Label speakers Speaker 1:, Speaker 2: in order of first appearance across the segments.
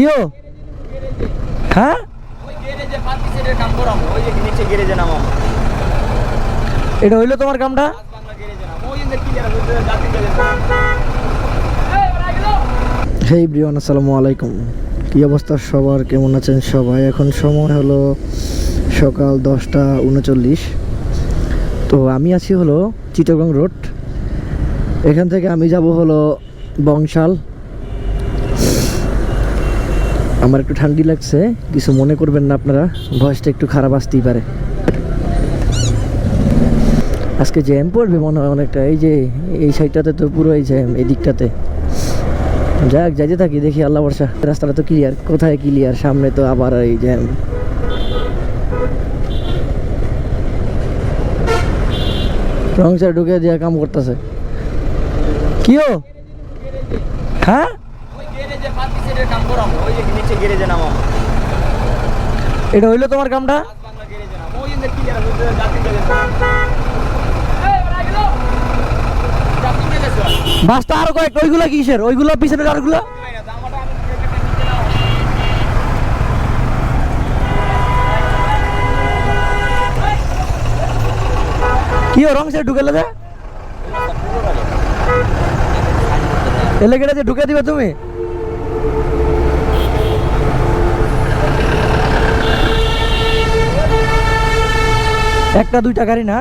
Speaker 1: কিও? হ্যাঁ? এটা হইল তোমার কামটা? হেই ব্রিয়ান আসসালামু আলাইকুম। কি অবস্থা সবার? কেমন আছেন সবাই? এখন সময় হলো সকাল দশটা উনচল্লিশ। তো আমি আছি হলো চিটাগং রোড। এখান থেকে আমি যাব হলো বংশাল। আমার একটু ঠান্ডি লাগছে, কিছু মনে করবেন না আপনারা, ভয়েসটা একটু খারাপ আসতেই পারে। আজকে জ্যাম পড়বে মনে হয় অনেকটা, এই যে, এই সাইডটাতে তো পুরো এই জ্যাম, এই দিকটাতে। যাক, যাইতে থাকি, দেখি আল্লাহ বর্ষা রাস্তাটা তো ক্লিয়ার কোথায় ক্লিয়ার সামনে তো আবার এই জ্যাম। রং ঢুকে দিয়ে কাম করতেছে। কিও হ্যাঁ?
Speaker 2: কাম করাবো ওই যে নিচে গ্যারেজে নামাবো।
Speaker 1: এটা হইল তোমার কামটা? বাসটা আরও কয়েকটা ওইগুলো কিসের? ওইগুলো পিছনের আরগুলো কি রং সাইড ঢুকে যে? এলাকাটা যে ঢুকে দিবে তুমি? একটা, দুইটা গাড়ি না?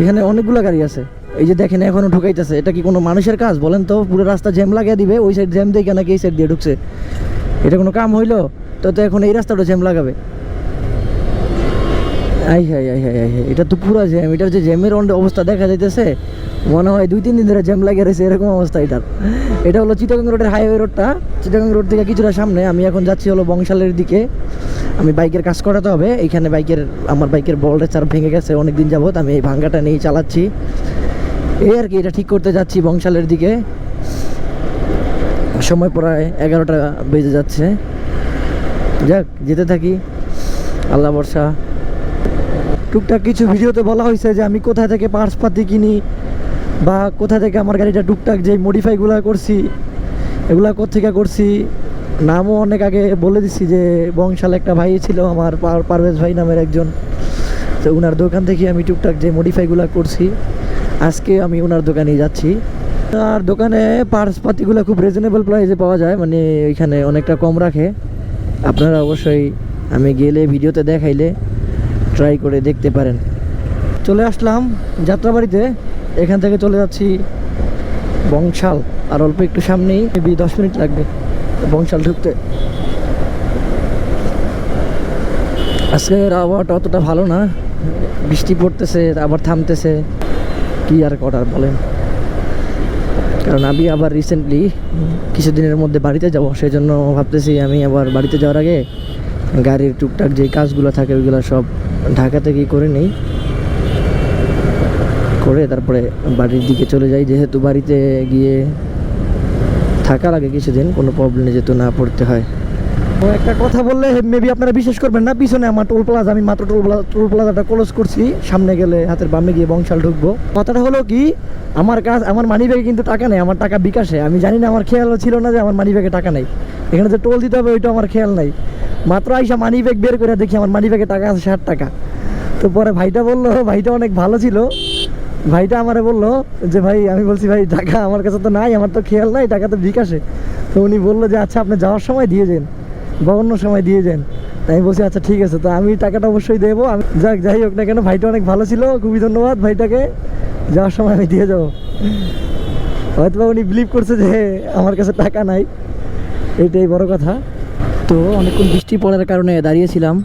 Speaker 1: এখানে অনেকগুলো গাড়ি আছে। এই যে দেখেন, এখনও ঢুকাইতেছে। এটা কি কোনো মানুষের কাজ? বলেন তো, পুরো রাস্তা জ্যাম লাগিয়ে দিবে, ওই সাইড জ্যাম দিয়ে নাকি এই সাইড দিয়ে ঢুকছে। এটা কোনো কাম হইল? তো তো এখন এই রাস্তাটা জ্যাম লাগাবে। আই হাই আই হাই আই এটা তো পুরো জ্যাম। এটার যে জ্যামের অবস্থা দেখা যাইতেছে মনে হয় দুই, তিন দিন ধরে জ্যাম লাগিয়ে রয়েছে, এরকম অবস্থা এটার এটা হলো চিটাগাং রোডের হাইওয়ে রোডটা। চিটাগাং রোড থেকে কিছুটা সামনে, আমি এখন যাচ্ছি হলো বংশালের দিকে। আমি বাইকের কাজ করাতে হবে এইখানে বাইকের, আমার বাইকের বলটা চার ভেঙে গেছে অনেক দিন যাবত আমি এই ভাঙ্গাটা নিয়েই চালাচ্ছি। এই আর কি, এটা ঠিক করতে যাচ্ছি বংশালের দিকে। সময় প্রায় এগারোটা বেজে যাচ্ছে। যাক, যেতে থাকি। আল্লাহ বর্ষা টুকটাক কিছু ভিডিওতে বলা হয়েছে যে আমি কোথা থেকে পার্স পাতি কিনি বা কোথা থেকে আমার গাড়িটা টুকটাক যে মডিফাইগুলো করছি, এগুলা কোথেকে করছি, নামও অনেক আগে বলে দিছি যে বংশাল একটা ভাই ছিল আমার, পার- পারভেজ ভাই নামের একজন। তো ওনার দোকান থেকে আমি টুকটাক যে মডিফাইগুলো করছি, আজকে আমি ওনার দোকানে যাচ্ছি। আর দোকানে পার্টস পাতিগুলো খুব রিজনেবল প্রাইসে পাওয়া যায় মানে এখানে অনেকটা কম রাখে। আপনারা অবশ্যই আমি গেলে, ভিডিওতে দেখাইলে ট্রাই করে দেখতে পারেন। চলে আসলাম যাত্রাবাড়িতে। এখান থেকে চলে যাচ্ছি বংশাল। আর অল্প একটু সামনেই মেবি দশ মিনিট লাগবে বংশাল ঢুকতে। আজকের আবহাওয়াটা অতটা ভালো না। বৃষ্টি পড়তেছে, আবার থামতেছে। কি আর করার বলেন? কারণ আমি আবার রিসেন্টলি কিছুদিনের মধ্যে বাড়িতে যাব সেই জন্য ভাবতেছি আমি আবার বাড়িতে যাওয়ার আগে গাড়ির টুকটাক যে কাজগুলো থাকে, ওইগুলো সব ঢাকা থেকেই করে নেই। করে তারপরে বাড়ির দিকে চলে যাই। যেহেতু বাড়িতে গিয়ে থাকার আগে কিছুদিন কোনো প্রবলেমে যেহেতু না পড়তে হয়। একটা কথা বললে মেবি আপনারা বিশ্বাস করবেন না, পিছনে আমার টোল প্লাজা আমি মাত্র টোল প্লাজা টোল প্লাজাটা ক্লোজ করছি। সামনে গেলে হাতের বামে গিয়ে বংশাল ঢুকবো। কথাটা হলো কি, আমার কাজ, আমার মানি ব্যাগে কিন্তু টাকা নেই, আমার টাকা বিকাশে। আমি জানি না, আমার খেয়াল ছিল না যে আমার মানি ব্যাগে টাকা নেই। এখানে যে টোল দিতে হবে, ওইটা আমার খেয়াল নাই। মাত্র আইসা মানি ব্যাগ বের করে দেখি, আমার মানি ব্যাগে টাকা আছে ষাট টাকা। তো পরে ভাইটা বলল, ভাইটা অনেক ভালো ছিল। ভাইটা আমারে বলল যে, ভাই, আমি বলছি, ভাই, টাকা আমার কাছে তো নাই, আমার তো খেয়াল নাই, টাকা তো বিকাশে। তো উনি বলল যে আচ্ছা আপনি যাওয়ার সময় দিয়ে যান বা অন্য সময় দিয়ে যান তাই আমি বলছি আচ্ছা ঠিক আছে। তো আমি টাকাটা অবশ্যই দেবো, আমি যাক, যাই হোক না কেন, ভাইটা অনেক ভালো ছিল, খুবই ধন্যবাদ ভাইটাকে, যাওয়ার সময় আমি দিয়ে যাব হয়তো উনি বিলিভ করছে যে, আমার কাছে টাকা নাই, এটাই বড় কথা। তো অনেকক্ষণ বৃষ্টি পড়ার কারণে দাঁড়িয়েছিলাম,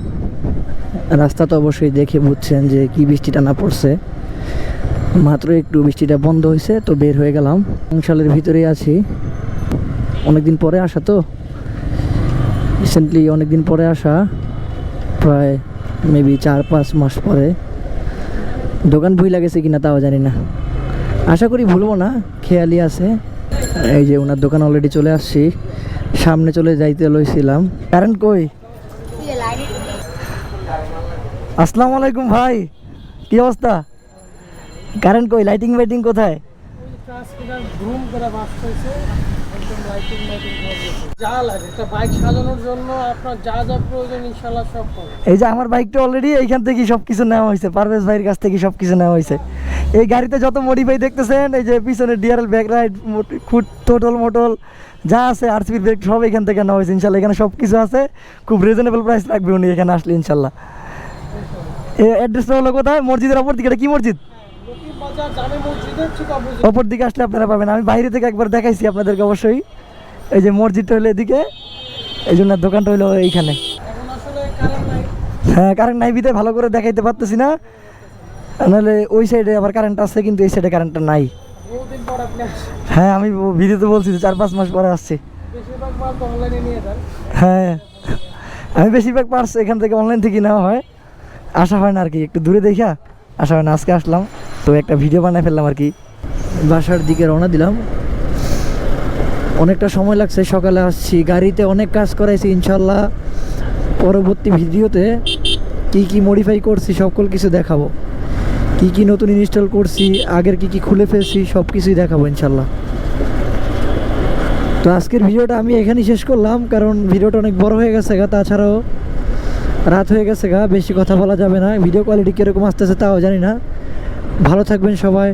Speaker 1: রাস্তা তো অবশ্যই দেখে বুঝছেন যে কি বৃষ্টিটা না পড়ছে। মাত্র একটু বৃষ্টিটা বন্ধ হয়েছে, তো বের হয়ে গেলাম। সংসালের ভিতরেই আছি। অনেকদিন পরে আসা তো। রিসেন্টলি অনেকদিন পরে আসা। প্রায় মেবি চার, পাঁচ মাস পরে। দোকান ভুই লাগেছে কিনা তাও জানি না। আশা করি ভুলবো না খেয়ালি আছে। এই যে ওনার দোকান অলরেডি চলে আসছি। সামনে চলে যাইতে লইছিলাম। কারেন্ট কই? আসসালামু আলাইকুম ভাই, কি অবস্থা? কারেন্ট কই লাইটিং ফাইটিং কোথায়? এই যে আমার বাইকটা অলরেডি এইখান থেকে সব কিছু নেওয়া হয়েছে, পারভেজ ভাইয়ের কাছ থেকে সব কিছু নেওয়া হয়েছে। এই গাড়িতে যত মডিফাই দেখতেছেন, এই যে পিছনে ডিআরএল ব্যাক রাইড খুট টোটল মোটল যা আছে আরসিবি ব্রেক সব এখান থেকে নেওয়া হয়েছে। ইনশাল্লাহ এখানে সব কিছু আছে, খুব রিজনেবল প্রাইস রাখবে উনি এখানে আসলে, ইনশাল্লাহ। এই অ্যাড্রেসটা হলো কোথায়? মসজিদের অপর দিকে, এটা কি মসজিদ? অপর দিকে আসলে আপনারা পাবেন। আমি বাইরে থেকে একবার দেখাইছি আপনাদেরকে অবশ্যই। এই যে মসজিদটা হলো এদিকে। এই জন্য দোকানটা হলো এইখানে। হ্যাঁ কারেন্ট নাই বিদে ভালো করে দেখাইতে পারতেছি না। নাহলে ওই সাইডে আবার কারেন্ট আছে কিন্তু এই সাইডে কারেন্টটা নাই। হ্যাঁ আমি ভিডিওতে বলছি চার পাঁচ মাস পরে আসছি। হ্যাঁ আমি বেশিরভাগ পার্স এখান থেকে অনলাইন থেকে নেওয়া হয়। আসা হয় না আর কি একটু দূরে দেখা আসা হয় না আজকে আসলাম। তো একটা ভিডিও বানায় ফেললাম আর কি। বাসার দিকে রওনা দিলাম। অনেকটা সময় লাগছে, সকালে আসছি। গাড়িতে অনেক কাজ করাইছি, ইনশাল্লাহ। পরবর্তী ভিডিওতে কি কি মডিফাই করছি, সকল কিছু দেখাবো। কি কি নতুন ইনস্টল করছি, আগের কি কি খুলে ফেলছি সব কিছুই দেখাবো ইনশাল্লাহ। তো আজকের ভিডিওটা আমি এখানেই শেষ করলাম, কারণ ভিডিওটা অনেক বড় হয়ে গেছে গা, তাছাড়াও রাত হয়ে গেছে গা, বেশি কথা বলা যাবে না। ভিডিও কোয়ালিটি কীরকম আসতেছে তাও জানি না। ভালো থাকবেন সবাই।